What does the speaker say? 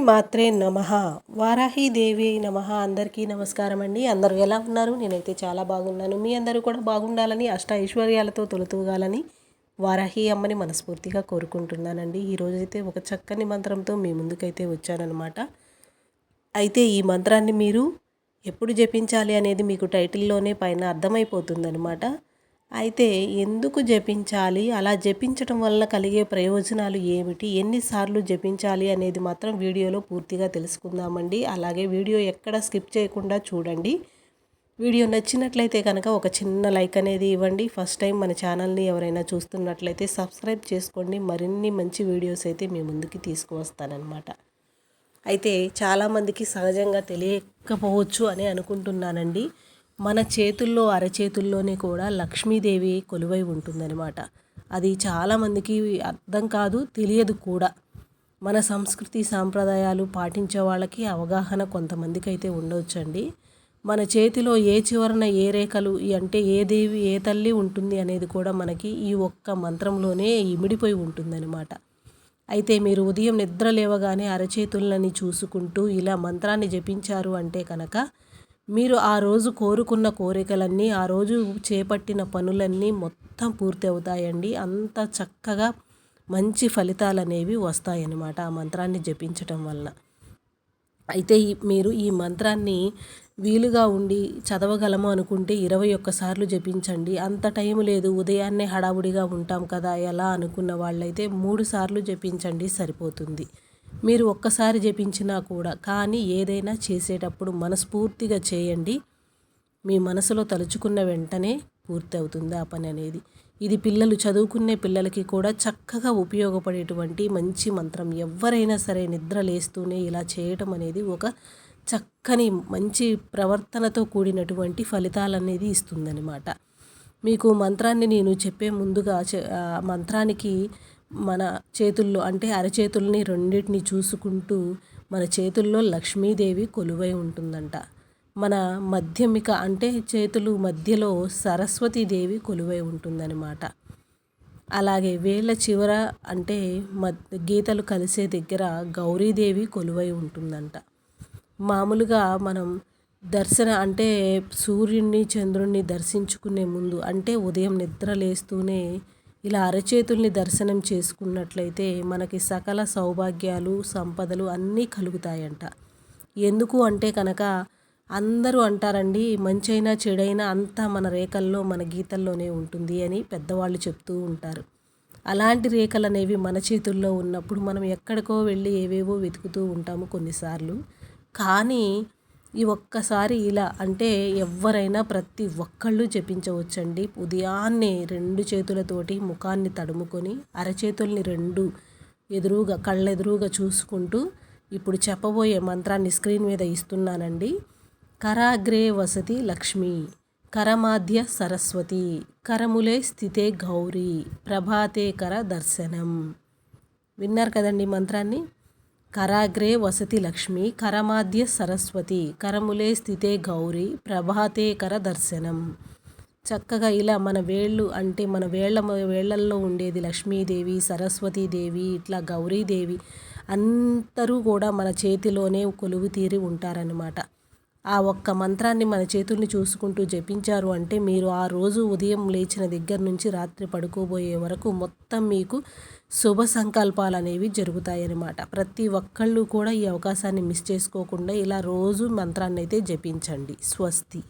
మాత్రే నమ. వారాహిదేవి నమ. అందరికీ నమస్కారం అండి. అందరూ ఎలా ఉన్నారు? నేనైతే చాలా బాగున్నాను. మీ అందరూ కూడా బాగుండాలని అష్ట ఐశ్వర్యాలతో తొలతూగాలని వారాహి అమ్మని మనస్ఫూర్తిగా కోరుకుంటున్నానండి. ఈరోజైతే ఒక చక్కని మంత్రంతో మీ ముందుకైతే వచ్చానన్నమాట. అయితే ఈ మంత్రాన్ని మీరు ఎప్పుడు జపించాలి అనేది మీకు టైటిల్లోనే పైన అర్థమైపోతుందనమాట అయితే ఎందుకు జపించాలి? అలా జపించటం వల్ల కలిగే ప్రయోజనాలు ఏమిటి? ఎన్నిసార్లు జపించాలి అనేది మాత్రం వీడియోలో పూర్తిగా తెలుసుకుందామండి. అలాగే వీడియో ఎక్కడ స్కిప్ చేయకుండా చూడండి. వీడియో నచ్చినట్లయితే కనుక ఒక చిన్న లైక్ అనేది ఇవ్వండి. ఫస్ట్ టైం మన ఛానల్ని ఎవరైనా చూస్తున్నట్లయితే సబ్స్క్రైబ్ చేసుకోండి. మరిన్ని మంచి వీడియోస్ అయితే మీ ముందుకి తీసుకువస్తానమాట అయితే చాలామందికి సహజంగా తెలియకపోవచ్చు అని అనుకుంటున్నానండి. మన చేతుల్లో అరచేతుల్లోనే కూడా లక్ష్మీదేవి కొలువై ఉంటుందన్నమాట. అది చాలామందికి అర్థం కాదు తెలియదు కూడా. మన సంస్కృతి సాంప్రదాయాలు పాటించే వాళ్ళకి అవగాహన కొంతమందికి అయితే ఉండవచ్చండి మన చేతిలో ఏ చివరన ఏ రేఖలు అంటే ఏ దేవి ఏ తల్లి ఉంటుంది అనేది కూడా మనకి ఈ ఒక్క మంత్రంలోనే ఇమిడిపోయి ఉంటుందన్నమాట. అయితే మీరు ఉదయం నిద్ర లేవగానే అరచేతులని చూసుకుంటూ ఇలా మంత్రాన్ని జపించారు అంటే కనుక మీరు ఆ రోజు కోరుకున్న కోరికలన్నీ ఆ రోజు చేపట్టిన పనులన్నీ మొత్తం పూర్తి అవుతాయండి అంత చక్కగా మంచి ఫలితాలు అనేవి వస్తాయన్నమాట ఆ మంత్రాన్ని జపించటం వల్ల అయితే మీరు ఈ మంత్రాన్ని వీలుగా ఉండి చదవగలము అనుకుంటే ఇరవై ఒక్కసార్లు జపించండి. అంత టైం లేదు ఉదయాన్నే హడావుడిగా ఉంటాం కదా ఎలా అనుకున్న వాళ్ళైతే మూడు సార్లు జపించండి సరిపోతుంది. మీరు ఒక్కసారి జపించినా కూడా కానీ ఏదైనా చేసేటప్పుడు మనస్ఫూర్తిగా చేయండి. మీ మనసులో తలుచుకున్న వెంటనే పూర్తి అవుతుంది ఆ పని అనేది. ఇది పిల్లలు చదువుకునే పిల్లలకి కూడా చక్కగా ఉపయోగపడేటువంటి మంచి మంత్రం. ఎవరైనా సరే నిద్ర లేస్తూనే ఇలా చేయటం అనేది ఒక చక్కని మంచి ప్రవర్తనతో కూడినటువంటి ఫలితాలు అనేది ఇస్తుందన్నమాట. మీకు మంత్రాన్ని నేను చెప్పే ముందుగా మంత్రానికి మన చేతుల్లో అంటే అరచేతుల్ని రెండింటిని చూసుకుంటూ మన చేతుల్లో లక్ష్మీదేవి కొలువై ఉంటుందంట. మన మధ్యమిక అంటే చేతులు మధ్యలో సరస్వతీదేవి కొలువై ఉంటుందన్నమాట. అలాగే వేళ్ళ చివర అంటే గీతలు కలిసే దగ్గర గౌరీదేవి కొలువై ఉంటుందంట. మామూలుగా మనం దర్శన అంటే సూర్యుడిని చంద్రుణ్ణి దర్శించుకునే ముందు అంటే ఉదయం నిద్ర లేస్తూనే ఇలా అరచేతుల్ని దర్శనం చేసుకున్నట్లయితే మనకి సకల సౌభాగ్యాలు సంపదలు అన్నీ కలుగుతాయంట. ఎందుకు అంటే కనుక అందరూ అంటారండి మంచైనా చెడైనా అంతా మన రేఖల్లో మన గీతల్లోనే ఉంటుంది అని పెద్దవాళ్ళు చెప్తూ ఉంటారు. అలాంటి రేఖలు అనేవి మన చేతుల్లో ఉన్నప్పుడు మనం ఎక్కడికో వెళ్ళి ఏవేవో వెతుకుతూ ఉంటాము కొన్నిసార్లు. కానీ ఈ ఒక్కసారి ఇలా అంటే ఎవరైనా ప్రతి ఒక్కళ్ళు జపించవచ్చండి ఉదయాన్నే రెండు చేతులతోటి ముఖాన్ని తడుముకొని అరచేతుల్ని రెండు ఎదురుగా కళ్ళెదురుగా చూసుకుంటూ ఇప్పుడు చెప్పబోయే మంత్రాన్ని స్క్రీన్ మీద ఇస్తున్నానండి. కరాగ్రే వసతి లక్ష్మి కరమాధ్య సరస్వతి కరములే స్థితే గౌరీ ప్రభాతే కర దర్శనం. విన్నారు కదండి మంత్రాన్ని? కరాగ్రే వసతి లక్ష్మి కరమాధ్య సరస్వతి కరములే స్థితే గౌరీ ప్రభాతే కర దర్శనం. చక్కగా ఇలా మన వేళ్ళు అంటే మన వేళ్ళ వేళ్ళల్లో ఉండేది లక్ష్మీదేవి సరస్వతీదేవి ఇట్లా గౌరీదేవి అందరూ కూడా మన చేతిలోనే కొలువు తీరి ఉంటారన్నమాట. ఆ ఒక్క మంత్రాన్ని మన చేతుల్ని చూసుకుంటూ జపించారు అంటే మీరు ఆ రోజు ఉదయం లేచిన దగ్గర నుంచి రాత్రి పడుకోబోయే వరకు మొత్తం మీకు శుభ సంకల్పాలు అనేవి జరుగుతాయన్నమాట. ప్రతి ఒక్కళ్ళు కూడా ఈ అవకాశాన్ని మిస్ చేసుకోకుండా ఇలా రోజు మంత్రాన్ని అయితే జపించండి. స్వస్తి.